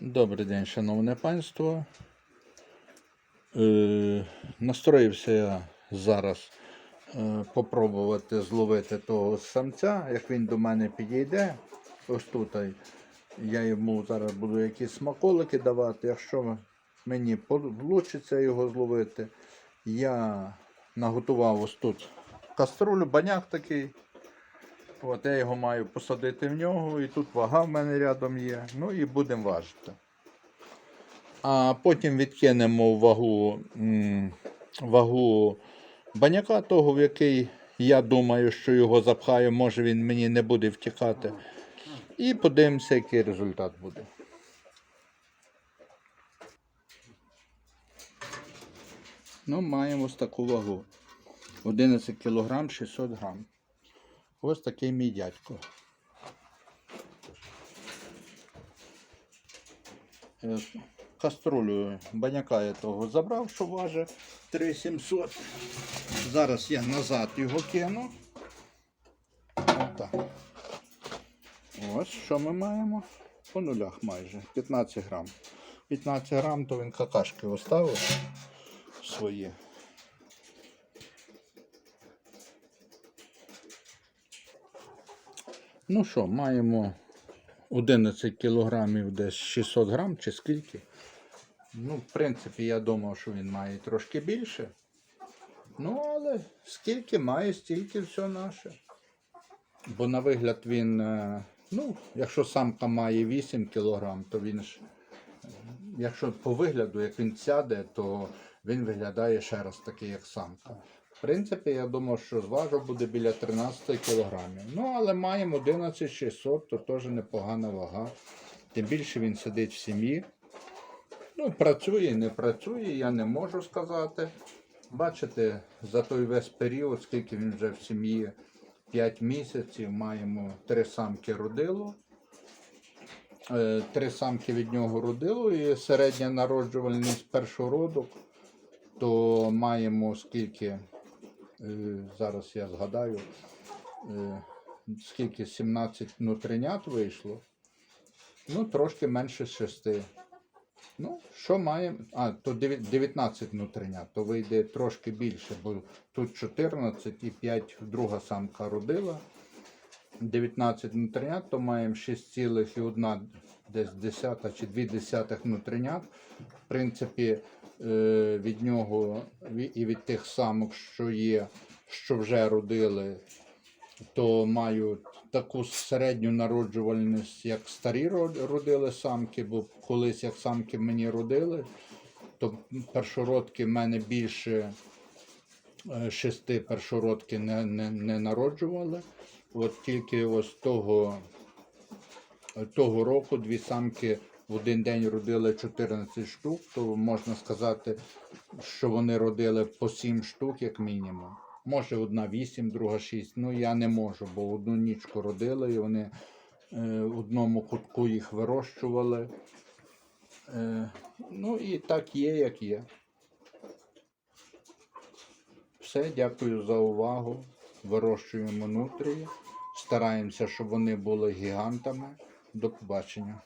Добрий день, шановне панство. Е, настроївся я зараз е, попробувати зловити того самця, як він до мене підійде. Ось тут я йому зараз буду якісь смаколики давати. Якщо мені вийде його зловити, я наготував ось тут каструлю, баняк такий. От я його маю посадити в нього, і тут вага в мене рядом є. Ну і будемо важити. А потім відкинемо вагу, вагу баняка, того, в який я думаю, що його запхаю, може він мені не буде втікати. І подивимося, який результат буде. Ну, маємо ось таку вагу. 11 кг 600 грам. Ось такий мій дядько. Е, Каструлю баняка я того забрав, що важить 3700. Зараз я назад його кину. Отак. Ось що ми маємо? По нулях майже. 15 грам. 15 грам, то він какашки оставив свої. Ну що, маємо 11 кілограмів десь 600 грам чи скільки. Ну, в принципі, я думав, що він має трошки більше. Ну, але скільки має, стільки все наше. Бо на вигляд він, е, ну, якщо самка має 8 кілограм, то він ж, якщо по вигляду, як він сяде, то він виглядає ще раз такий, як самка. В принципі, я думав, що зважу буде біля 13 кілограмів. Ну, але маємо 11600, то теж непогана вага. Тим більше він сидить в сім'ї. Ну, працює, не працює, я не можу сказати. Бачите, за той весь період, скільки він вже в сім'ї 5 місяців, маємо три самки родило. Е, Три самки від нього родило і середня народжувальність першородок, то маємо скільки, зараз я згадаю, е, скільки 17 внутрінят вийшло. Ну, трошки менше 6. Ну, що маємо? А, то 19 внутрінят, то вийде трошки більше, бо тут 14 і 5 друга самка родила. 19 внутрінят, то маємо 6,1 десь десята чи 2 десятих внутрінят. В принципі, е, від нього і від тих самок, що є, що вже родили, то мають таку середню народжувальність, як старі родили самки, бо колись як самки мені родили, то першородки в мене більше е, шести першородки не, не, не народжували. От тільки ось того, того року дві самки в один день родили 14 штук, то можна сказати, що вони родили по 7 штук, як мінімум. Може, одна 8, друга 6. Ну я не можу, бо одну нічку родили і вони е, в одному кутку їх вирощували. Е, ну і так є, як є. Все, дякую за увагу. Вирощуємо нутрії. Стараємося, щоб вони були гігантами. До побачення.